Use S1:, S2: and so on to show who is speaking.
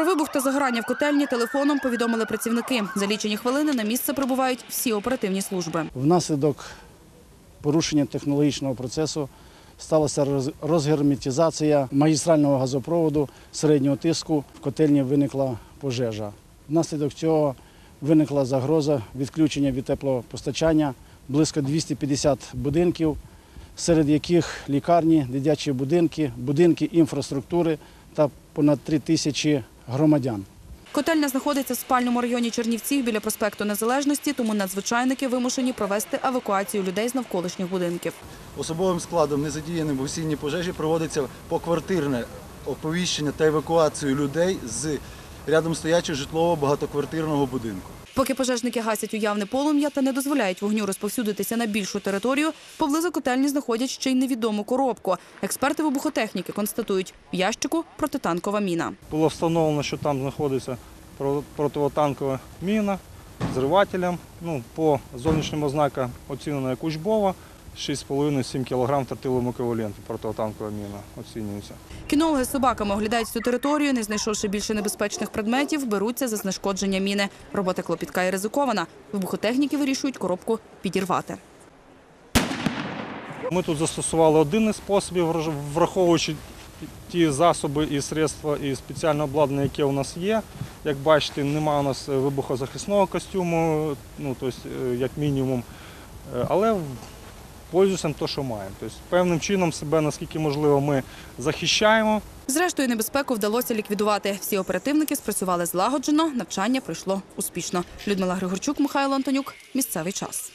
S1: Про вибух та загорання в котельні телефоном повідомили працівники. За лічені хвилини на місце прибувають всі оперативні служби.
S2: Внаслідок порушення технологічного процесу сталася роз- розгерметизація магістрального газопроводу середнього тиску. В котельні виникла пожежа. Внаслідок цього виникла загроза відключення від теплопостачання близько 250 будинків, серед яких лікарні, дитячі будинки, будинки інфраструктури та понад 3 тисячі громадян.
S1: Котельня знаходиться в спальному районі Чернівців біля проспекту Незалежності, тому надзвичайники вимушені провести евакуацію людей з навколишніх будинків.
S3: Особовим складом, незадіяним в осінній пожежі, проводиться поквартирне оповіщення та евакуацію людей з рядом стоячого житлового багатоквартирного будинку.
S1: Поки пожежники гасять уявне полум'я та не дозволяють вогню розповсюдитися на більшу територію, поблизу котельні знаходять ще й невідому коробку. Експерти вибухотехніки констатують в ящику протитанкова міна.
S4: Було встановлено, що там знаходиться про- противотанкова міна зривателем. Ну, по зовнішнім ознакам оцінена як учбова. 6,5-7 кг тротиловому еквіваленті протитанкова міна оцінюється.
S1: Кінологи з собаками оглядають цю територію, не знайшовши більше небезпечних предметів, беруться за знешкодження міни. Робота клопітка і ризикована. Вибухотехніки вирішують коробку підірвати.
S4: Ми тут застосували один із способів, враховуючи ті засоби і средства і спеціальне обладнання, яке у нас є. Як бачите, немає у нас вибухозахисного костюму, ну, тобто, е, як мінімум. Е, Але пользуємося те, що маємо. Тобто, певним чином себе, наскільки можливо, ми захищаємо.
S1: Зрештою, небезпеку вдалося ліквідувати. Всі оперативники спрацювали злагоджено, навчання пройшло успішно. Людмила Григорчук, Михайло Антонюк. Місцевий час.